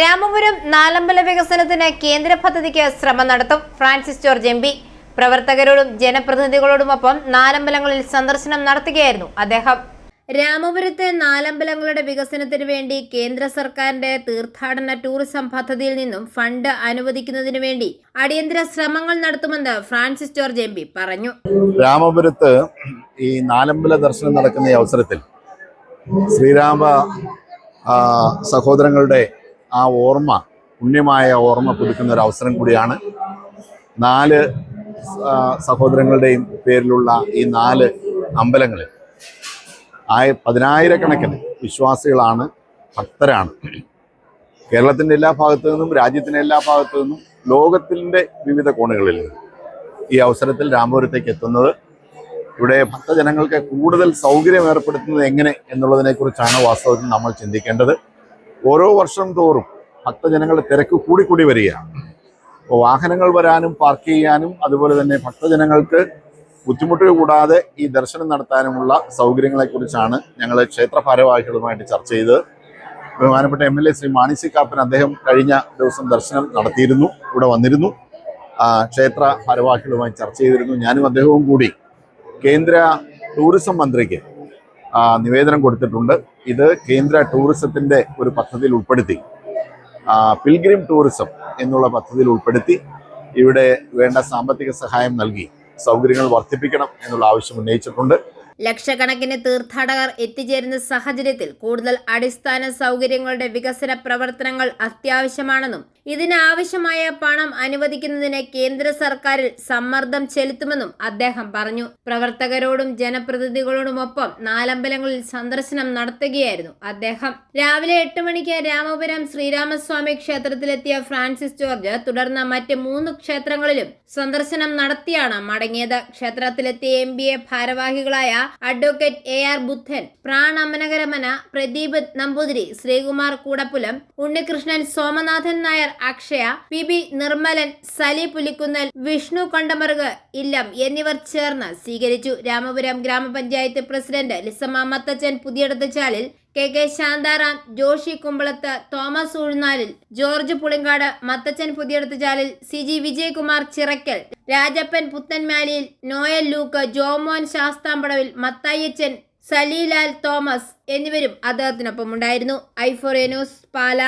രാമപുരം നാലമ്പല വികസനത്തിന് കേന്ദ്ര പദ്ധതിക്ക് ശ്രമം നടത്തും. ഫ്രാൻസിസ് ജോർജ് എം പ്രവർത്തകരോടും ജനപ്രതിനിധികളോടുമൊപ്പം നാലമ്പലങ്ങളിൽ സന്ദർശനം നടത്തുകയായിരുന്നു അദ്ദേഹം. രാമപുരത്തെ നാലമ്പലങ്ങളുടെ വികസനത്തിന് വേണ്ടി കേന്ദ്ര സർക്കാരിന്റെ തീർത്ഥാടന ടൂറിസം പദ്ധതിയിൽ നിന്നും ഫണ്ട് അനുവദിക്കുന്നതിന് വേണ്ടി അടിയന്തര ശ്രമങ്ങൾ നടത്തുമെന്ന് ഫ്രാൻസിസ് ജോർജ് എം പറഞ്ഞു. രാമപുരത്ത് ഈ നാലമ്പല ദർശനം നടക്കുന്ന ഈ അവസരത്തിൽ ശ്രീരാമ സഹോദരങ്ങളുടെ ആ ഓർമ്മ പുണ്യമായ ഓർമ്മ പുതുക്കുന്ന ഒരു അവസരം കൂടിയാണ് നാല് സഹോദരങ്ങളുടെയും പേരിലുള്ള ഈ നാല് അമ്പലങ്ങളിൽ. ആയ പതിനായിരക്കണക്കിന് വിശ്വാസികളാണ് ഭക്തരാണ്. കേരളത്തിന്റെ എല്ലാ ഭാഗത്തു നിന്നും രാജ്യത്തിന്റെ എല്ലാ ഭാഗത്തു നിന്നും ലോകത്തിന്റെ വിവിധ കോണുകളിൽ നിന്നും ഈ അവസരത്തിൽ രാമപുരത്തേക്ക് എത്തുന്നത്. ഇവിടെ ഭക്തജനങ്ങൾക്ക് കൂടുതൽ സൗകര്യം ഏർപ്പെടുത്തുന്നത് എങ്ങനെ എന്നുള്ളതിനെക്കുറിച്ചാണ് വാസ്തവത്തിൽ നമ്മൾ ചിന്തിക്കേണ്ടത്. ഓരോ വർഷം തോറും ഭക്തജനങ്ങളുടെ തിരക്ക് കൂടിക്കൂടി വരികയാണ്. അപ്പോൾ വാഹനങ്ങൾ വരാനും പാർക്ക് ചെയ്യാനും അതുപോലെ തന്നെ ഭക്തജനങ്ങൾക്ക് ബുദ്ധിമുട്ട് കൂടാതെ ഈ ദർശനം നടത്താനുമുള്ള സൗകര്യങ്ങളെക്കുറിച്ചാണ് ഞങ്ങൾ ക്ഷേത്ര ഭാരവാഹികളുമായിട്ട് ചർച്ച ചെയ്തത്. ബഹുമാനപ്പെട്ട M L A Shri Mani C Kappan അദ്ദേഹം കഴിഞ്ഞ ദിവസം ദർശനം നടത്തിയിരുന്നു ഇവിടെ വന്നിരുന്നു. ക്ഷേത്ര ഭാരവാഹികളുമായി ചർച്ച ചെയ്തിരുന്നു. ഞാനും അദ്ദേഹവും കൂടി കേന്ദ്ര ടൂറിസം മന്ത്രിക്ക് നിവേദനം കൊടുത്തിട്ടുണ്ട്. ഇത് കേന്ദ്ര ടൂറിസത്തിന്റെ ഒരു പദ്ധതിയിൽ ഉൾപ്പെടുത്തി. പിൽഗ്രിം ടൂറിസം എന്നുള്ള പദ്ധതിയിൽ ഉൾപ്പെടുത്തി ഇവിടെ വേണ്ട സാമ്പത്തിക സഹായം നൽകി. സൗകര്യങ്ങൾ വർദ്ധിപ്പിക്കണം എന്നുള്ള ആവശ്യം ഉന്നയിച്ചിട്ടുണ്ട്. ലക്ഷക്കണക്കിന് തീർത്ഥാടകർ എത്തിച്ചേരുന്ന സാഹചര്യത്തിൽ കൂടുതൽ അടിസ്ഥാന സൗകര്യങ്ങളുടെ വികസന പ്രവർത്തനങ്ങൾ അത്യാവശ്യമാണെന്നും ഇതിനാവശ്യമായ പണം അനുവദിക്കുന്നതിന് കേന്ദ്ര സർക്കാരിൽ സമ്മർദ്ദം ചെലുത്തുമെന്നും അദ്ദേഹം പറഞ്ഞു. പ്രവർത്തകരോടും ജനപ്രതിനിധികളോടുമൊപ്പം നാലമ്പലങ്ങളിൽ സന്ദർശനം നടത്തുകയായിരുന്നു അദ്ദേഹം. രാവിലെ എട്ട് മണിക്ക് രാമപുരം ശ്രീരാമസ്വാമി ക്ഷേത്രത്തിലെത്തിയ ഫ്രാൻസിസ് ജോർജ് തുടർന്ന് മറ്റ് മൂന്ന് ക്ഷേത്രങ്ങളിലും സന്ദർശനം നടത്തിയാണ് മടങ്ങിയത്. ക്ഷേത്രത്തിലെത്തിയ എം ബി എ ഭാരവാഹികളായ അഡ്വക്കേറ്റ് എ ആർ ബുദ്ധൻ പ്രാണമനകരമന പ്രദീപ് നമ്പൂതിരി ശ്രീകുമാർ കൂടപ്പുലം ഉണ്ണികൃഷ്ണൻ സോമനാഥൻ നായർ അക്ഷയ പി ബി നിർമ്മലൻ സലി പുലിക്കുന്നൽ വിഷ്ണു കൊണ്ടമറുക് ഇല്ലം എന്നിവർ ചേർന്ന് സ്വീകരിച്ചു. Ramapuram grama panchayat president Lissamma Mathachan Puthiyadathachalil K K Santharam Joshy Kumbalath Thomas Uzhunnalil George Pulinkadu Mathachan Puthiyadathuchalil C G Vijayakumar Chirakkal Rajappan Puthenmaliyil Noel Luke Jomon Sasthampadavil Mathayachan Saleelal Thomas എന്നിവരും അദ്ദേഹത്തിനൊപ്പം ഉണ്ടായിരുന്നു ഐഫോറിയ news പാല.